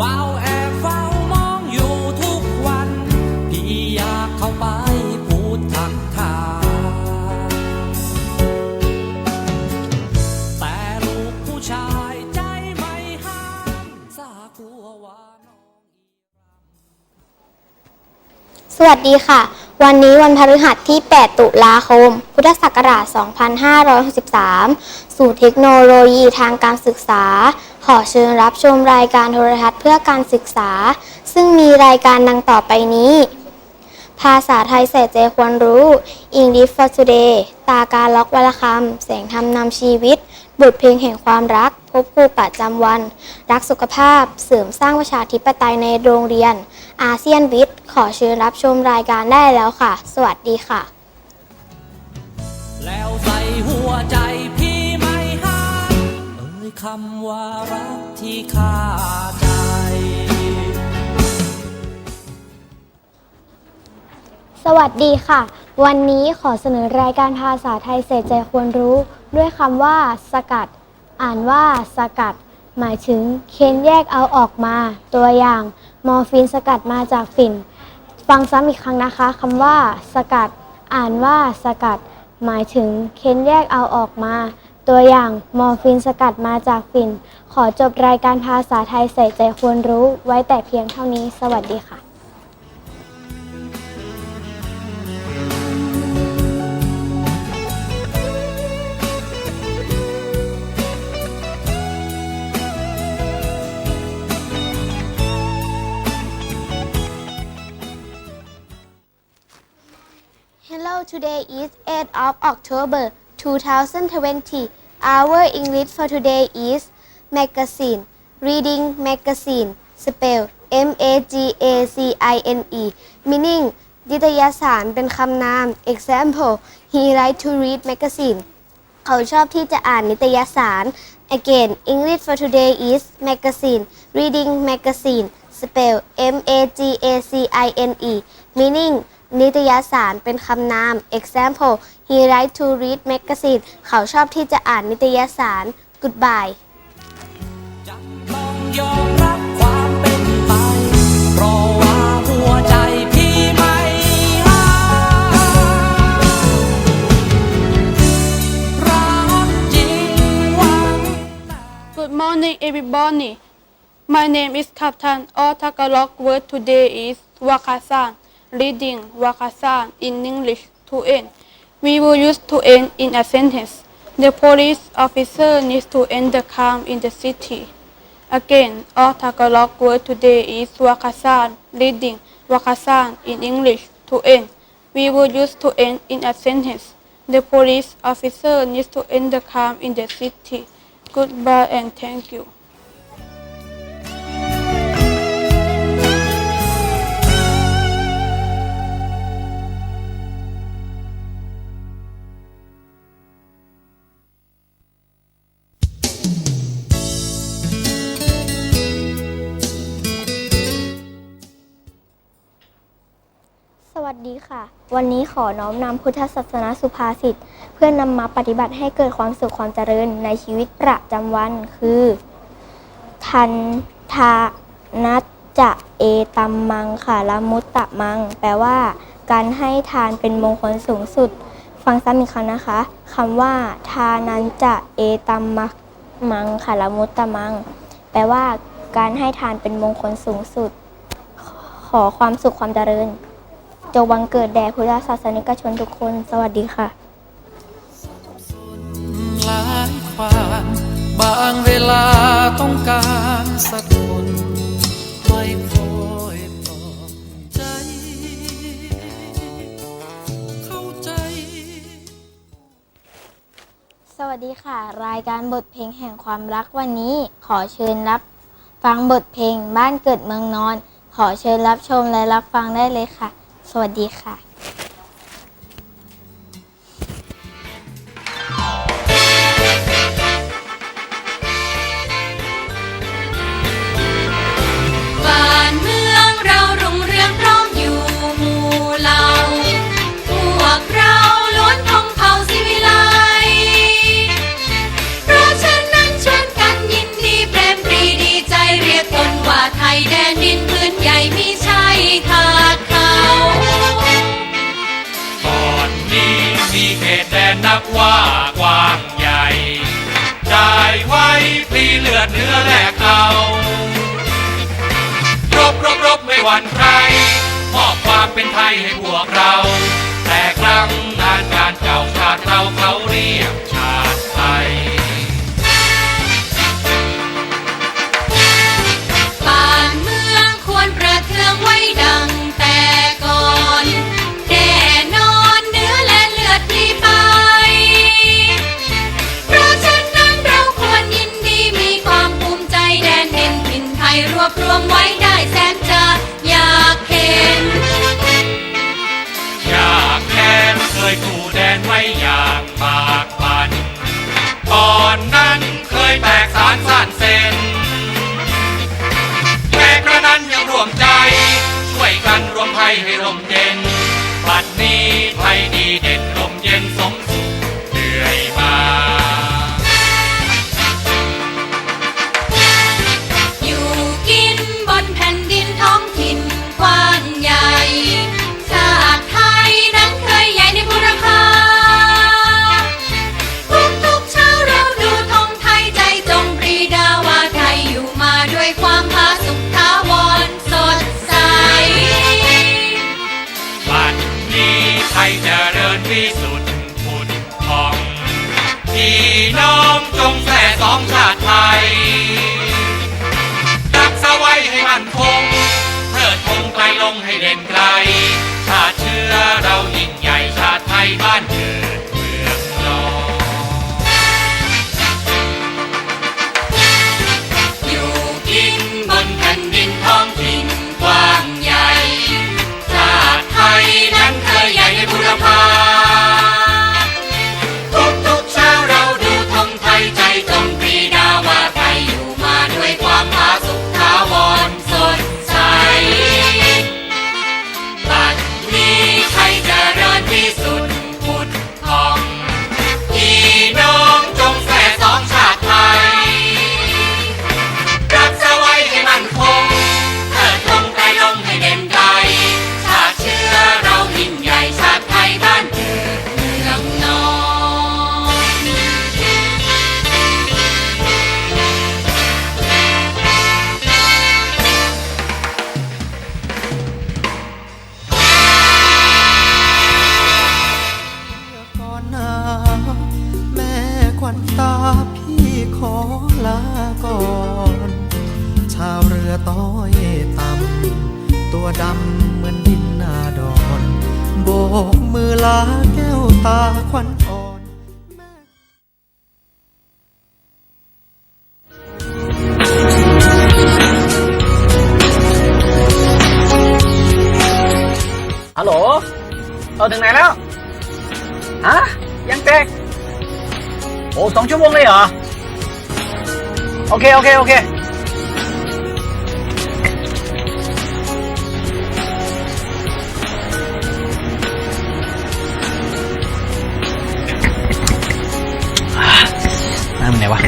ฝ้าแอบเฝ้ามองอยู่ทุกวัน พี่อยากเข้าไปพูดทักทายแต่ลูกผู้ชายใจไม่ห้ามสากลัวว่าน้องสวัสดีค่ะ วันนี้วันพฤหัสที่ 8 ตุลาคม พุทธศักราช 2563 สู่เทคโนโลยีทางการศึกษา ขอเชิญรับชมรายการโทรทัศน์เพื่อการศึกษา ซึ่งมีรายการดังต่อไปนี้ ภาษาไทยใส่ใจควรรู้ English for Today ตาการล็อกวลคำแสงธรรมนำชีวิต บทเพลงแห่งความรัก พบครูประจำวัน รักสุขภาพ เสริมสร้างประชาธิปไตยในโรงเรียน อาเซียนวิทย์ ขอเชิญรับชมรายการได้แล้วค่ะ สวัสดีค่ะ แล้วใส่หัวใจ คำว่ารักที่ข้าใจ สวัสดีค่ะ วันนี้ขอเสนอรายการภาษาไทยเศษใจควรรู้ ด้วยคำว่า สกัด อ่านว่าสกัด หมายถึง เค้นแยกเอาออกมา ตัวอย่าง มอร์ฟีนสกัดมาจากฝิ่น ฟังซ้ำอีกครั้งนะคะคำว่า สกัด อ่านว่าสกัด หมายถึง เค้นแยกเอาออกมา ตัวอย่างมอร์ฟีนสกัดมาจากฝิ่น ขอจบรายการภาษาไทยใส่ใจควรรู้ ไว้แต่เพียงเท่านี้ สวัสดีค่ะ Hello, today is 8 of October 2020. Our English for today is magazine. Reading magazine. Spell M A G A C I N E. Meaning นิตยสารเป็นคำนาม Example He like to read magazine เขาชอบที่จะอ่านนิตยสาร Again English for today is magazine reading magazine spell M A G A C I N E meaning นิตยสารเป็นคำนาม Example He like to read magazine เขาชอบที่จะอ่านนิตยสาร Goodbye จำต้อรับความเป็นไปเพราะว่าหัวใจพี่ไม่ห้ามรักจริงหวัง Good morning, everybody. My name is Captain. All Tagalog word today is wakasan. Reading wakasan in English to end. We will use to end in a sentence. The police officer needs to end the crime in the city. Again, our Tagalog word today is wakasan. Reading wakasan in English to end. We will use to end in a sentence. The police officer needs to end the crime in the city. Goodbye and thank you. วัสดีค่ะ วันนี้ขอน้อมนำพุทธศาสนาสุภาษิตเพื่อนำมาปฏิบัติให้เกิดความสุขความเจริญในชีวิตประจำวันคือ ทันทานัจจะเอตัมมังค่ะละมุตตะมัง แปลว่า การให้ทานเป็นมงคลสูงสุด ฟังซ้ำอีกครั้งนะคะคำว่า ทานันจะเอตัมมักมังค่ะละมุตตะมัง แปลว่า การให้ทานเป็นมงคลสูงสุด ขอความสุขความเจริญ จงบังเกิดแด่พุทธศาสนิกชนทุกคน สวัสดีค่ะ หลายความบางเวลาต้องการสักคนไว้คอยปลอบใจ เข้าใจ สวัสดีค่ะ รายการบทเพลงแห่งความรักวันนี้ ขอเชิญรับฟังบทเพลงบ้านเกิดเมืองนอน ขอเชิญรับชมและรับฟังได้เลยค่ะ สวัสดีค่ะ ว่ากว้างใหญ่ ได้ไว้พลีเลือดเนื้อแลกเอารบรบรบไม่หวั่นใคร มอบความเป็นไทยให้พวกเรา แต่ครั้งนานการเก่าชาติเราเขาเรียกชาติไทย ไดำเหมือนดินนาดอนโบกมือลาแก้วตาควันอ่อนฮัลโหลเออถึงไหนแล้ว ฮะ ยังแตก โอ้สองชั่วโมงเลยเหรอ โอเค โอเค โอเค ไหนวะ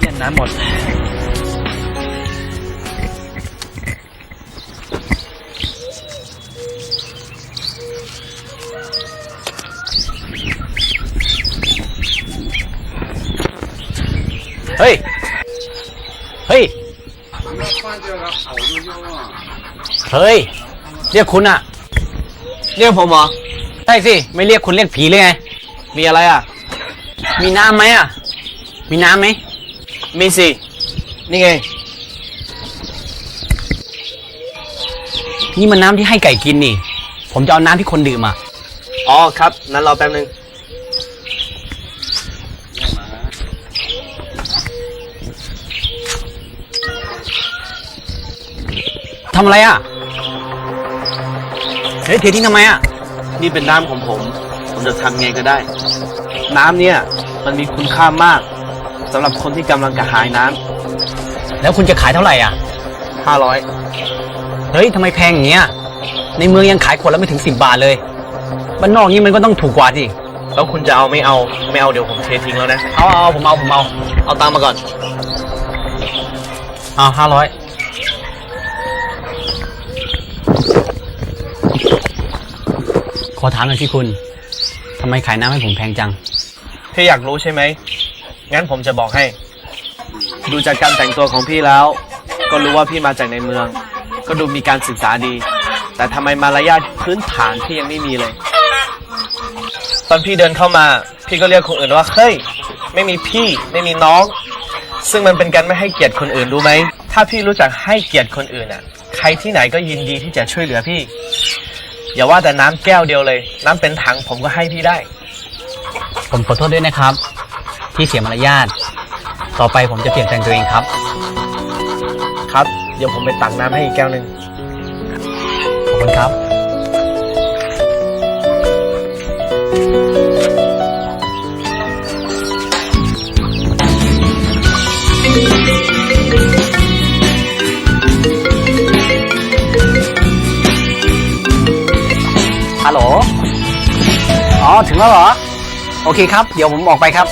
เย็นน้ำหมด เฮ้ย เฮ้ย เฮ้ย เรียกคุณอะเรียกผมเหรอ ใช่สิ ไม่เรียกคุณเรียกผีเลยไง มีอะไรอะ มีน้ำไหมอะ มีน้ำไหม มีสิ นี่ไง นี่มันน้ำที่ให้ไก่กินนี่ ผมจะเอาน้ำที่คนดื่มอะ อ๋อครับ นั้นรอแป๊บนึง ทำอะไรอะ เฮ้ยเททิ้งทำไมอะ นี่เป็นน้ำของผม ผมจะทำไงก็ได้ น้ำเนี่ย มันมีคุณค่ามากสำหรับคนที่กำลังกระหายน้แล้วคุณจะขายเท่าไหร่อะำห้าร้อยเฮ้ยทำไมแพงอย่างเงี้ย ในเมืองยังขายขวดละไม่ถึงสิบบาทเลย บ้านนอกนี่มันก็ต้องถูกกว่าสิ แล้วคุณจะเอาไม่เอาไม่เอาเดี๋ยวผมเททิ้งแล้วนะ เอาเอาเอาผมเอาผมเอา เอาตังค์มาก่อน เอาห้าร้อยขอถามหน่อยพี่คุณ ทำไมขายน้ำให้ผมแพงจังพี่อยากรู้ใช่ไหม งั้นผมจะบอกให้ ดูจากการแต่งตัวของพี่แล้ว ก็รู้ว่าพี่มาจากในเมือง ก็ดูมีการศึกษาดี แต่ทำไมมารยาทพื้นฐานพี่ยังไม่มีเลย ตอนพี่เดินเข้ามา พี่ก็เรียกคนอื่นว่า เฮ้ย ไม่มีพี่ ไม่มีน้อง ซึ่งมันเป็นการไม่ให้เกียรติคนอื่นรู้ไหม ถ้าพี่รู้จักให้เกียรติคนอื่นอะ ใครที่ไหนก็ยินดีที่จะช่วยเหลือพี่ อย่าว่าแต่น้ำแก้วเดียวเลย น้ำเป็นถังผมก็ให้พี่ได้ ผมขอโทษด้วยนะครับ ที่เสียมารยาทต่อไปผมจะเปลี่ยนแปลงตัวเองครับ ครับ เดี๋ยวผมไปตักน้ำให้อีกแก้วหนึ่งขอบคุณครับ ถึงแล้วเหรอ โอเคครับ เดี๋ยวผมออกไปครับ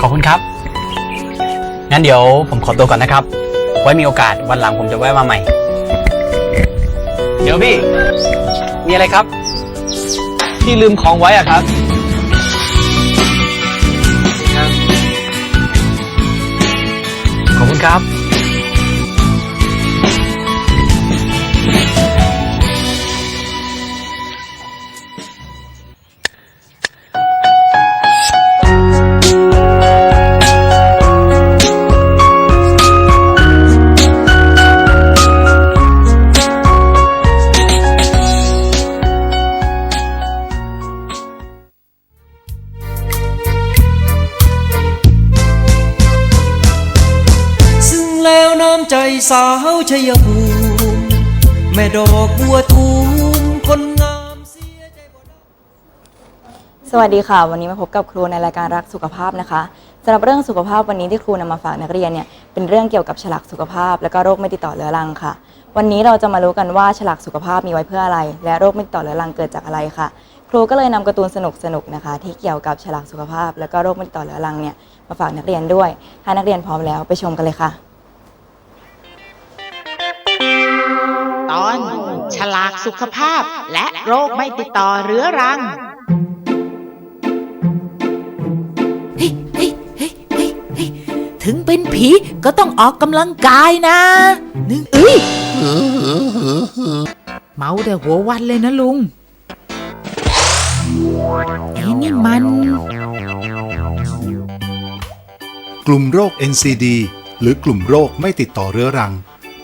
ขอบคุณครับ งั้นเดี๋ยวผมขอตัวก่อนนะครับ ไว้มีโอกาสวันหลังผมจะแวะมาใหม่ เดี๋ยวพี่ มีอะไรครับ พี่ลืมของไว้อะครับ ขอบคุณครับ ชัยภูมิแม่ดอกบัวตูมคนงามเสียใจบ่ได้สวัสดีค่ะ วันนี้มาพบกับครูในรายการรักสุขภาพนะคะสำหรับเรื่องสุขภาพวันนี้ที่ครูนำมาฝากนักเรียนเนี่ยเป็นเรื่องเกี่ยวกับฉลากสุขภาพ และก็โรคไม่ติดต่อเรื้อรังค่ะ วันนี้เราจะมารู้กันว่าฉลากสุขภาพมีไว้เพื่ออะไร และโรคไม่ติดต่อเรื้อรังเกิดจากอะไรค่ะ ครูก็เลยนำการ์ตูนสนุกๆนะคะ ที่เกี่ยวกับฉลากสุขภาพ และก็โรคไม่ติดต่อเรื้อรังเนี่ยมาฝากนักเรียนด้วยถ้านักเรียนพร้อมแล้วไปชมกันเลยค่ะ ตอน ฉลากสุขภาพและโรคไม่ติดต่อเรื้อรังเฮ้ยเฮ้ยเฮ้ยเฮ้ยเฮ้ยถึงเป็นผีก็ต้องออกกำลังกายนะหนึ่งเอ้ยเมาแต่หัววันเลยนะลุงไอ้นี่มัน กลุ่มโรค NCD หรือกลุ่มโรคไม่ติดต่อเรื้อรัง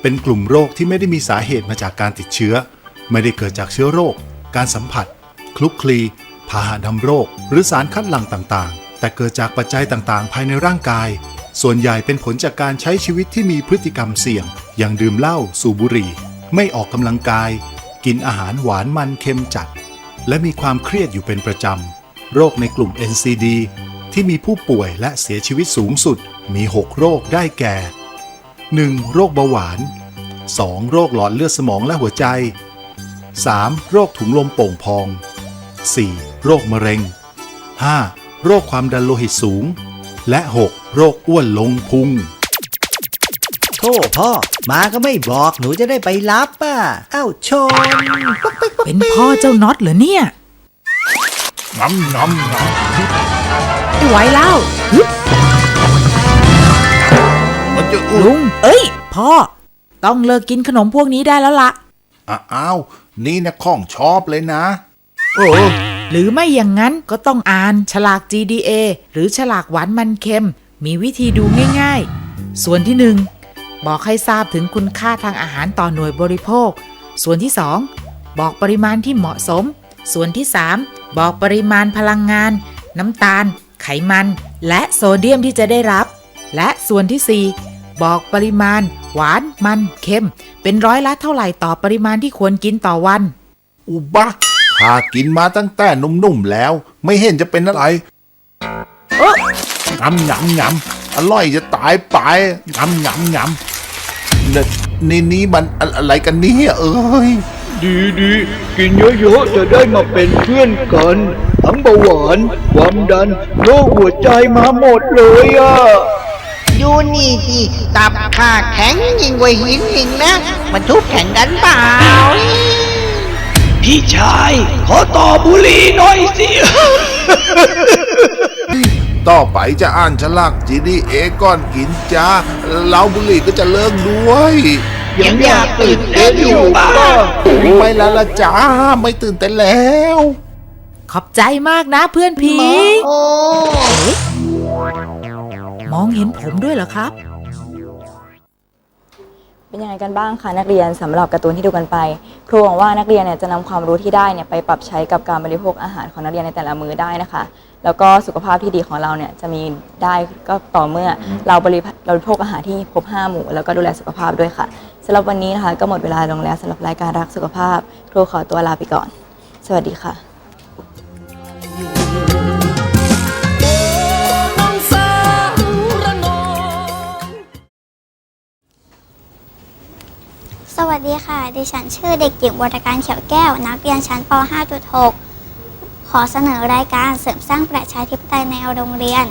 เป็นกลุ่มโรคที่ไม่ได้มีสาเหตุมาจากการติดเชื้อ ไม่ได้เกิดจากเชื้อโรค การสัมผัส คลุกคลีพาหะนำโรค หรือสารคัดหลั่งต่างๆ แต่เกิดจากปัจจัยต่างๆ ภายในร่างกาย ส่วนใหญ่เป็นผลจากการใช้ชีวิตที่มีพฤติกรรมเสี่ยง อย่างดื่มเหล้าสูบบุหรี่ ไม่ออกกำลังกาย กินอาหารหวานมันเค็มจัด และมีความเครียดอยู่เป็นประจำ โรคในกลุ่ม NCD ที่มีผู้ป่วยและเสียชีวิตสูงสุด มี 6 โรคได้แก่ 1. โรคเบาหวาน 2. โรคหลอดเลือดสมองและหัวใจ 3. โรคถุงลมโป่งพอง 4. โรคมะเร็ง 5. โรคความดันโลหิตสูง และ 6. โรคอ้วนลงพุงโทษพ่อ มาก็ไม่บอกหนูจะได้ไปรับอะ เอ้าชนเป็นพ่อเจ้าน็อตเหรอเนี่ยน้ำน้ำน้ไม่ไหวแล้ว ลุง เอ้ย พ่อ ต้องเลิกกินขนมพวกนี้ได้แล้วละอ้าว นี่นะของชอบเลยนะโอ้หรือไม่อย่างนั้นก็ต้องอ่านฉลาก GDA หรือฉลากหวานมันเค็ม มีวิธีดูง่ายๆ ส่วนที่หนึ่งบอกให้ทราบถึงคุณค่าทางอาหารต่อหน่วยบริโภค ส่วนที่สองบอกปริมาณที่เหมาะสม ส่วนที่สามบอกปริมาณพลังงาน น้ำตาล ไขมัน และโซเดียมที่จะได้รับ และส่วนที่สี่ บอกปริมาณ หวานมันเค็ม เป็นร้อยละเท่าไหร่ต่อปริมาณที่ควรกินต่อวัน อุบะข้ากินมาตั้งแต่นุ่มๆแล้ว ไม่เห็นจะเป็นอะไรเอ๊ะงำงำงำอร่อยจะตายไปงำงำงำเนี่ยนี่นี่มันอะอะไรกันเนี่ยเอ้ยดีดีกินเยอะๆจะได้มาเป็นเพื่อนกันทั้งเบาหวาน ความดันโรคหัวใจมาหมดเลยอะ ดูนี่สิตับข้าแข็งยิ่งกว่าหินหิงนะ มันทุบแข่งกันเปล่าผีพี่ชาย ขอต่อบุหรี่หน่อยสิ ต่อไปจะอ่านฉลาก GDA ก่อนกินจ้าเหล้าบุหรี่ก็จะเลิกด้วย ยังอยากตื่นเต้นอยู่ป่ะไม่แล้วละจ้าไม่ตื่นเต้นแล้ว ขอบใจมากนะเพื่อนผีเอ๊ะม องเห็นผมด้วยเหรอครับ เป็นยังไงกันบ้างคะนักเรียนสำหรับการ์ตูนที่ดูกันไป ครูหวังว่านักเรียนเนี่ยจะนำความรู้ที่ได้เนี่ยไปปรับใช้กับการบริโภคอาหารของนักเรียนในแต่ละมื้อได้นะคะ แล้วก็สุขภาพที่ดีของเราเนี่ยจะมีได้ก็ต่อเมื่อเราบริเราบริโภคอาหารที่ครบห้าหมู่แล้วก็ดูแลสุขภาพด้วยค่ะสำหรับวันนี้นะคะก็หมดเวลาลงแล้วสำหรับรายการรักสุขภาพครูขอตัวลาไปก่อน สวัสดีค่ะ สวัสดีค่ะ ดิฉันชื่อเด็กหญิงวรการเขียวแก้ว นักเรียนชั้นป .5.6 ขอเสนอรายการเสริมสร้างประชาธิปไตยในโรงเรียน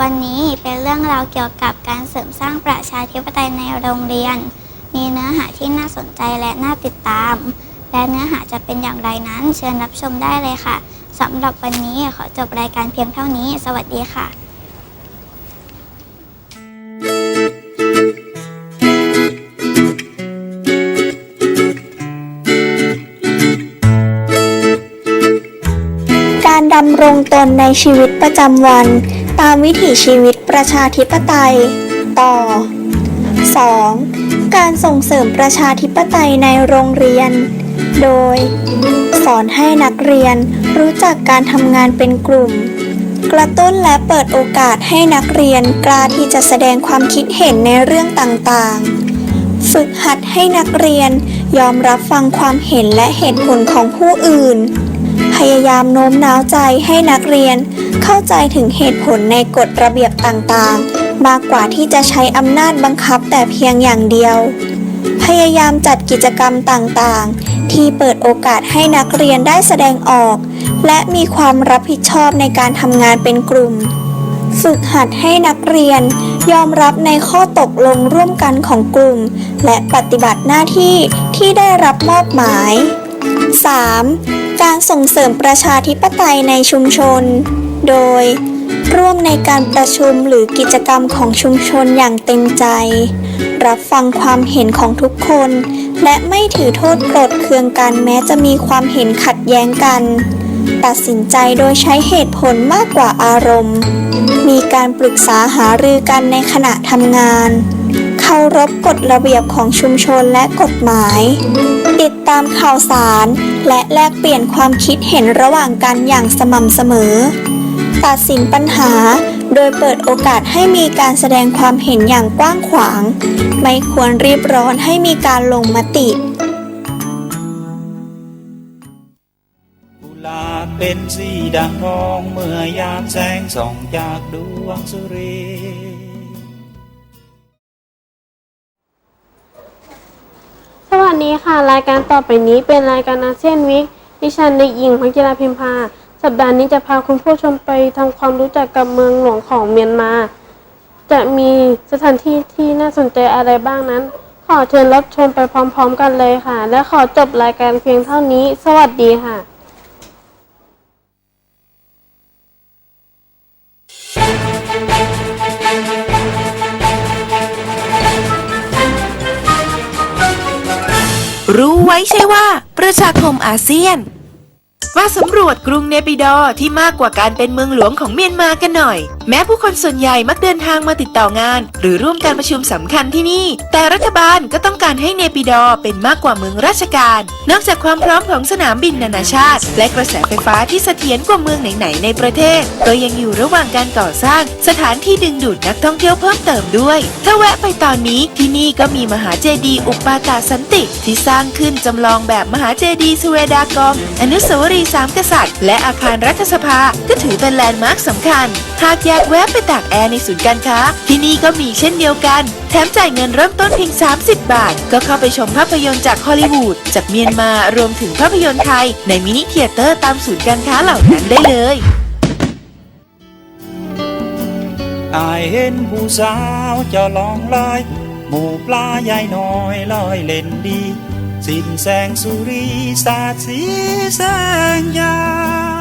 วันนี้เป็นเรื่องราวเกี่ยวกับการเสริมสร้างประชาธิปไตยในโรงเรียน มีเนื้อหาที่น่าสนใจและน่าติดตาม และเนื้อหาจะเป็นอย่างไรนั้น เชิญรับชมได้เลยค่ะสำหรับวันนี้ขอจบรายการเพียงเท่านี้ สวัสดีค่ะำรงตนในชีวิตประจำวัน ตามวิถีชีวิตประชาธิปไตย ต่อ 2. การส่งเสริมประชาธิปไตยในโรงเรียน โดย สอนให้นักเรียนรู้จักการทำงานเป็นกลุ่ม กระตุ้นและเปิดโอกาสให้นักเรียนกล้าที่จะแสดงความคิดเห็นในเรื่องต่างๆ ฝึกหัดให้นักเรียนยอมรับฟังความเห็นและเหตุผลของผู้อื่น พยายามโน้มน้าวใจให้นักเรียน เข้าใจถึงเหตุผลในกฎระเบียบต่างๆ มากกว่าที่จะใช้อำนาจบังคับแต่เพียงอย่างเดียว พยายามจัดกิจกรรมต่างๆ ที่เปิดโอกาสให้นักเรียนได้แสดงออก และมีความรับผิดชอบในการทำงานเป็นกลุ่ม ฝึกหัดให้นักเรียนยอมรับในข้อตกลงร่วมกันของกลุ่ม และปฏิบัติหน้าที่ที่ได้รับมอบหมาย 3. การส่งเสริมประชาธิปไตยในชุมชน โดย ร่วมในการประชุมหรือกิจกรรมของชุมชนอย่างเต็มใจ รับฟังความเห็นของทุกคน และไม่ถือโทษโกรธเคืองกันแม้จะมีความเห็นขัดแย้งกัน ตัดสินใจโดยใช้เหตุผลมากกว่าอารมณ์ มีการปรึกษาหารือกันในขณะทำงาน เคารพกฎระเบียบของชุมชนและกฎหมาย ติดตามข่าวสาร และแลกเปลี่ยนความคิดเห็นระหว่างกันอย่างสม่ำเสมอ ตัดสินปัญหาโดยเปิดโอกาสให้มีการแสดงความเห็นอย่างกว้างขวาง ไม่ควรรีบร้อนให้มีการลงมติลาเป็นสีดังทองเมื่อยามแสงส่องจากดวงสุริ สวัสดีค่ะ รายการต่อไปนี้เป็นรายการอาเซียนวิกดิฉันเด็กหญิงพักจิราพิมพา สัปดาห์นี้จะพาคุณผู้ชมไปทำความรู้จักกับเมืองหลวงของเมียนมา จะมีสถานที่ที่น่าสนใจอะไรบ้างนั้น ขอเชิญรับชมไปพร้อมๆกันเลยค่ะ และขอจบรายการเพียงเท่านี้ สวัสดีค่ะ รู้ไว้ใช่ว่า ประชาคมอาเซียน มาสำรวจกรุงเนปิดอที่มากกว่าการเป็นเมืองหลวงของเมียนมากันหน่อย แม้ผู้คนส่วนใหญ่มักเดินทางมาติดต่องาน หรือร่วมการประชุมสำคัญที่นี่ แต่รัฐบาลก็ต้องการให้เนปิดอเป็นมากกว่าเมืองราชการ นอกจากความพร้อมของสนามบินนานาชาติ และกระแสไฟฟ้าที่เสถียรกว่าเมืองไหนๆในประเทศ ก็ยังอยู่ระหว่างการก่อสร้าง สถานที่ดึงดูดนักท่องเที่ยวเพิ่มเติมด้วย ถ้าแวะไปตอนนี้ที่นี่ก็มีมหาเจดีย์อุปปาตาสันติ ที่สร้างขึ้นจำลองแบบมหาเจดีย์สเวดากองอนุสาวรีย์สามกษัตริย์ และอาคารรัฐสภาก็ถือเป็นแลนด์มาร์คสำคัญหากอยากแวะไปตากแอร์ในศูนย์การค้า ที่นี่ก็มีเช่นเดียวกัน แถมจ่ายเงินเริ่มต้นเพียง 30 บาท ก็เข้าไปชมภาพยนตร์จากฮอลลีวูดจากเมียนมารวมถึงภาพยนตร์ไทย ในมินิเธียเตอร์ตามศูนย์การค้าเหล่านั้นได้เลย อายเห็นผู้สาวเจ้าลองลายหมู่ปลาใหญ่น้อยลอยเล่นดี สิ้นแสงสุรีสาดสีแสงยาม